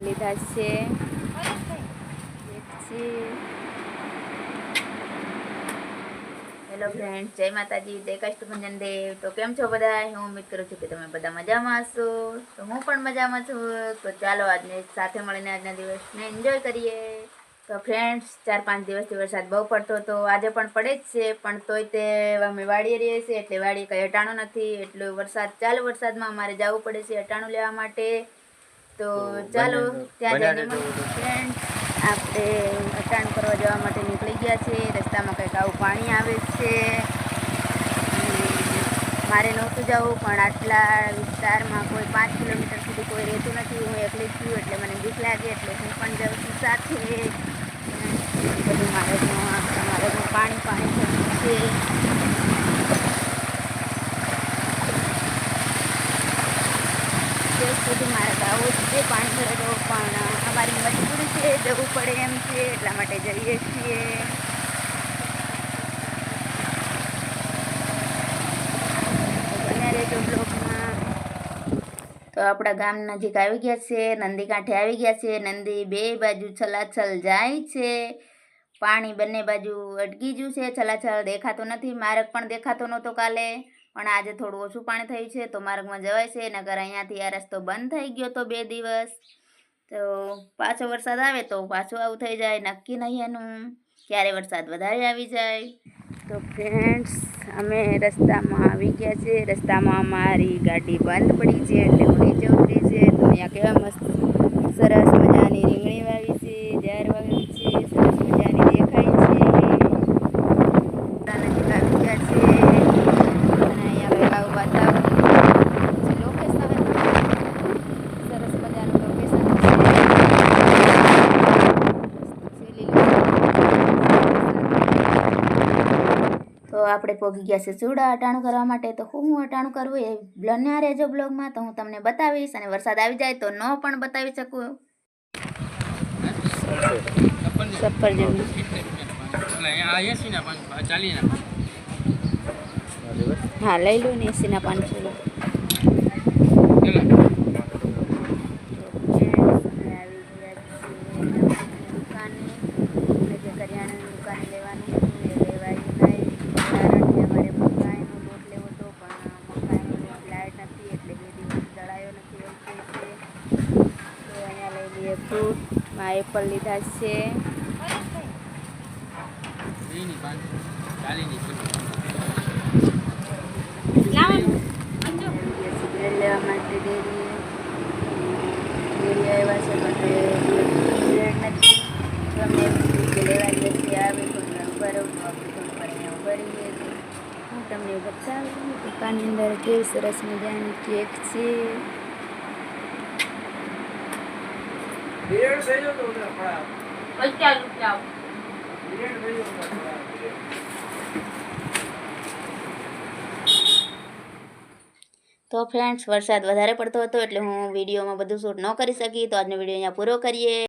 લીધા છે. Hello friend જય માતાજી, જય કષ્ટભંજન દેવ તો કેમ છો બધા? હું ઉમ્મીદ કરું છું કે તમે બધા મજામાં હશો. તો હું પણ મજામાં છું. તો ચાલો આજને સાથે મળીને આજના દિવસને એન્જોય કરીએ. તો ફ્રેન્ડ્સ ચાર પાંચ દિવસથી વરસાદ બહુ પડતો હતો. આજે પણ પડે જ છે, પણ તોય તે અમે વાડીએ રહીએ છીએ, એટલે વાડીએ કંઈ અટાણું નથી. એટલો વરસાદ, ચાલુ વરસાદમાં અમારે જવું પડે છે અટાણું લેવા માટે. તો ચાલો ત્યાં જઈને ફ્રેન્ડ આપણે અટાણ કરવા જવા માટે નીકળી ગયા છે રસ્તામાં કંઈક આવું પાણી આવે છે. મારે નહોતું જવું પણ આટલા વિસ્તારમાં કોઈ પાંચ કિલોમીટર સુધી કોઈ રહેતું નથી. હું એકલી છું એટલે મને બીક લાગે એટલે હું પણ જાઉં છું સાથે. બધું મારે મારે પાણી પાણી થયું છે ત્યાં સુધી મારે ગાવું જ છે પાણી ભરેલો પણ અમારી મજબૂરી છે, જવું પડે એમ છે, એટલા માટે જઈએ છીએ. તો તો આપણા ગામ નજીક આવી ગયા છે, નંદી કાંઠે આવી ગયા છે, નંદી બે બાજુ છલાછલ જાય છે. પાણી બંને બાજુ અટકી ગયું છે, છલાછલ દેખાતો નથી, માર્ગ પણ દેખાતો નહોતો કાલે. પણ આજે થોડું ઓછું પાણી થયું છે, તો માર્ગમાં જવાય છે નગર અહીંયાથી આ રસ્તો બંધ થઈ ગયો તો બે દિવસ. તો પાછો વરસાદ આવે તો પાછું આવું થઈ જાય, નક્કી નહીં એનું. ક્યારે વરસાદ વધારે આવી જાય. તો ફ્રેન્ડ્સ અમે રસ્તામાં આવી ગયા છે, રસ્તામાં અમારી ગાડી બંધ પડી છે, એટલે હું જવું છે. તો અહીંયા કેવા મસ્ત, સરસ મજાની રીંગણી વાવી છે જાર વાવી છે સરસ મજાની દેખાય છે રસ્તા નજીક આવી ગયા છે અને અહીંયા કંઈક આવું વાતાવરણ લોકેશન સરસ મજાનું લોકેશન તો આપણે પહોંચી ગયા છે ચૂડા અટાણું કરવા માટે. તો હું હું અટાણું કરવું એ બન્યા રહેજો બ્લોગમાં. તો હું તમને બતાવીશ અને વરસાદ આવી જાય તો ન પણ બતાવી શકું સફરજન હા લઈ લો ને એસીના પાંચસો લો દુકાને એટલે જે કરિયાણાની દુકાને લેવાનું હતું એ લેવાયું નહીં કારણ કે અમારે મકાઈનો લોટ લેવો હતો પણ મકાઈનો લોટ લાઈટ નથી એટલે બે દિવસ દળાયો નથી એવું કહે છે તો અહીંયા લઈ ફ્રૂટમાં એપલ લીધા છે. લેવા માટે ડેરી ડેરી આવ્યા છે નથી તો અમને એવું થયું કે લેવા જશે આવે પણ ઊભા રહું. આપણે ઊભા રહીએ હું તમને બતાવું દુકાનની અંદર કેવી સરસ મજાની કેક છે. તો ફ્રેન્ડ્સ વરસાદ વધારે પડતો હતો એટલે હું વિડીયોમાં બધું શૂટ ન કરી શકી તો આજનો વીડિયો અહીંયા પૂરો કરીએ.